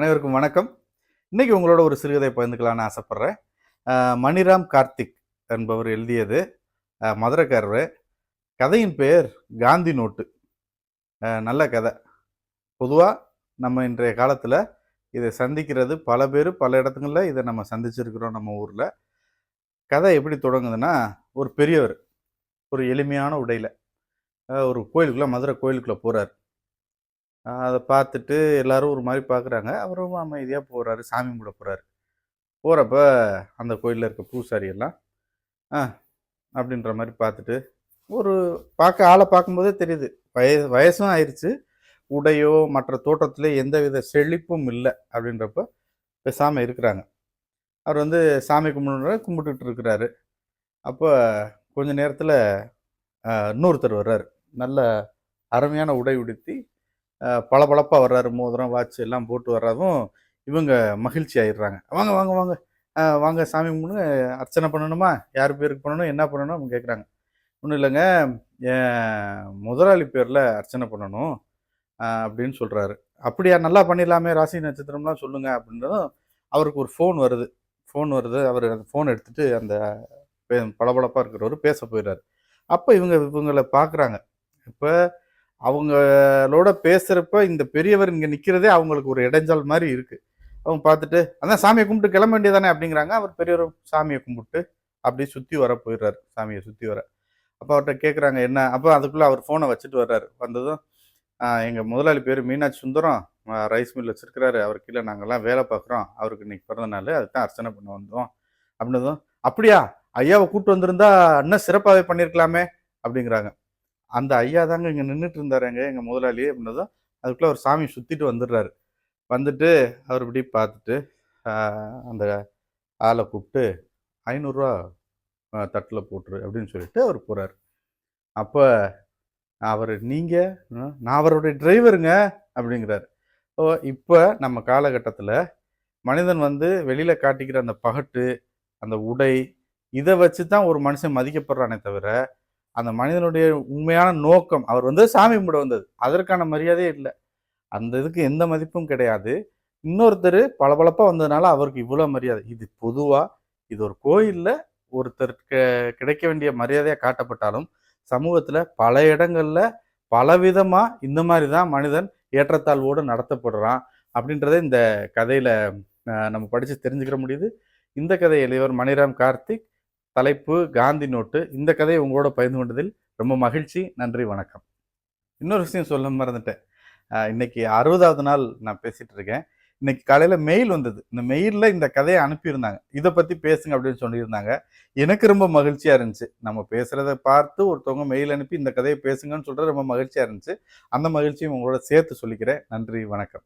அனைவருக்கும் வணக்கம். இன்றைக்கி உங்களோட ஒரு சிறுகதை பகிர்ந்துக்கலான்னு ஆசைப்பட்றேன். மணிராம் கார்த்திக் என்பவர் எழுதியது மதுரைக்காரர் கதையின் பெயர் காந்தி நோட்டு. நல்ல கதை. பொதுவாக நம்ம இன்றைய காலத்தில் இதை சந்திக்கிறது பல பேர் பல இடத்துங்களில் இதை நம்ம சந்திச்சிருக்கிறோம் நம்ம ஊரில். கதை எப்படி தொடங்குதுன்னா ஒரு பெரியவர் ஒரு எளிமையான உடையில் ஒரு கோயிலுக்குள்ளே மதுரை கோயிலுக்குள்ளே போகிறார் அதை பார்த்துட்டு எல்லாரும் ஒரு மாதிரி பார்க்குறாங்க அவரும் அமைதியாக போகிறாரு சாமி கும்பிட போகிறாரு போகிறப்ப அந்த கோயிலில் இருக்க பூசாரி எல்லாம் ஆ அப்படின்ற மாதிரி பார்த்துட்டு ஒரு பார்க்க ஆளை பார்க்கும்போதே தெரியுது. வய வயசும் ஆயிடுச்சு உடையோ மற்ற தோட்டத்தில் எந்தவித செழிப்பும் இல்லை. அப்படின்றப்ப பேசாமல் இருக்கிறாங்க. அவர் வந்து சாமி கும்பிடுற கும்பிட்டுட்டு இருக்கிறாரு. அப்போ கொஞ்ச நேரத்தில் இன்னொருத்தர் வர்றாரு. நல்ல அருமையான உடை உடுத்தி பளபளப்பாக வர்றாரு மோதிரம் வாட்ச் எல்லாம் போட்டு வர்றதும் இவங்க மகிழ்ச்சி ஆயிடுறாங்க. வாங்க வாங்க வாங்க. வாங்க சாமி கும்பிடுங்க. அர்ச்சனை பண்ணணுமா? யார் பேருக்கு பண்ணணும்? என்ன பண்ணணும்? அவங்க கேட்குறாங்க ஒன்றும் இல்லைங்க. என் முதலாளி பேரில் அர்ச்சனை பண்ணணும் அப்படின்னு சொல்கிறாரு அப்படியா? நல்லா பண்ணிடலாமே. ராசி நட்சத்திரம்லாம் சொல்லுங்கள் அப்படின்றதும் அவருக்கு ஒரு ஃபோன் வருது. ஃபோன் வருது. அவர் அந்த ஃபோன் எடுத்துகிட்டு அந்த பளபளப்பாக இருக்கிறவர் பேச போயிடுறாரு. அப்போ இவங்க இவங்களை பார்க்குறாங்க இப்போ அவங்களோட பேசுகிறப்ப இந்த பெரியவர் இங்கே நிற்கிறதே அவங்களுக்கு ஒரு இடைஞ்சல் மாதிரி இருக்குது அவங்க பார்த்துட்டு அதான் சாமியை கும்பிட்டு கிளம்ப வேண்டியதானே அப்படிங்கிறாங்க. அவர் பெரியவர் சாமியை கும்பிட்டு அப்படியே சுற்றி வர போயிடுறாரு. சாமியை சுற்றி வர. அப்போ அவர்கிட்ட கேட்குறாங்க என்ன? அப்போ அதுக்குள்ளே அவர் ஃபோனை வச்சுட்டு வர்றாரு. வந்ததும் எங்கள் முதலாளி பேர் மீனாட்சி சுந்தரம். ரைஸ் மில் வச்சுருக்கிறாரு. அவர் கீழே நாங்கள்லாம் வேலை பார்க்குறோம். அவருக்கு இன்னைக்கு பிறந்த நாள். அதுதான் அர்ச்சனை பண்ண வந்தோம். அப்படின்னதும் அப்படியா? ஐயாவை கூப்பிட்டு வந்திருந்தா இன்னும் சிறப்பாகவே பண்ணியிருக்கலாமே அப்படிங்கிறாங்க. அந்த ஐயா தாங்க இங்கே நின்றுட்டு இருந்தாருங்க எங்கள் முதலாளி அப்படின்னதும் அதுக்குள்ளே ஒரு சாமி சுற்றிட்டு வந்துடுறாரு. வந்துட்டு அவர் இப்படி பார்த்துட்டு அந்த ஆளை கூப்பிட்டு ஐநூறுரூவா தட்டில் போட்டுரு அப்படின்னு சொல்லிட்டு அவர் போகிறார் அப்போ அவர் நீங்கள் நான் அவருடைய டிரைவருங்க அப்படிங்கிறார். ஓ இப்போ நம்ம காலகட்டத்தில் மனிதன் வந்து வெளியில் காட்டிக்கிற அந்த பகட்டு அந்த உடை இதை வச்சு தான் ஒரு மனுஷன் மதிக்கப்படுறானே தவிர அந்த மனிதனுடைய உண்மையான நோக்கம் அவர் வந்து சாமி கும்பிட வந்தது. அதற்கான மரியாதையே இல்லை. அந்த இதுக்கு எந்த மதிப்பும் கிடையாது. இன்னொருத்தர் பளபளப்பாக வந்ததுனால அவருக்கு இவ்வளோ மரியாதை. இது பொதுவாக இது ஒரு கோயிலில் ஒருத்தருக்கு கிடைக்க வேண்டிய மரியாதையாக காட்டப்பட்டாலும் சமூகத்தில் பல இடங்களில் பலவிதமாக இந்த மாதிரி தான் மனிதன் ஏற்றத்தாழ்வோடு நடத்தப்படுறான் அப்படின்றத இந்த கதையில் நம்ம படித்து தெரிஞ்சுக்கிற முடியுது. இந்த கதை எழுதியவர் மணிராம் கார்த்திக் தலைப்பு காந்தி நோட்டு. இந்த கதையை உங்களோட பகிர்ந்து கொண்டதில் ரொம்ப மகிழ்ச்சி. நன்றி வணக்கம். இன்னொரு விஷயம் சொல்ல மறந்துட்டேன். இன்னைக்கு அறுபதாவது நாள் நான் பேசிட்டு இருக்கேன். இன்னைக்கு காலையில மெயில் வந்தது. இந்த மெயிலில் இந்த கதையை அனுப்பியிருந்தாங்க. இதை பத்தி பேசுங்க அப்படின்னு சொல்லியிருந்தாங்க. எனக்கு ரொம்ப மகிழ்ச்சியா இருந்துச்சு. நம்ம பேசுறத பார்த்து ஒருத்தவங்க மெயில் அனுப்பி இந்த கதையை பேசுங்கன்னு சொல்றது ரொம்ப மகிழ்ச்சியா இருந்துச்சு. அந்த மகிழ்ச்சியும் உங்களோட சேர்த்து சொல்லிக்கிறேன். நன்றி வணக்கம்.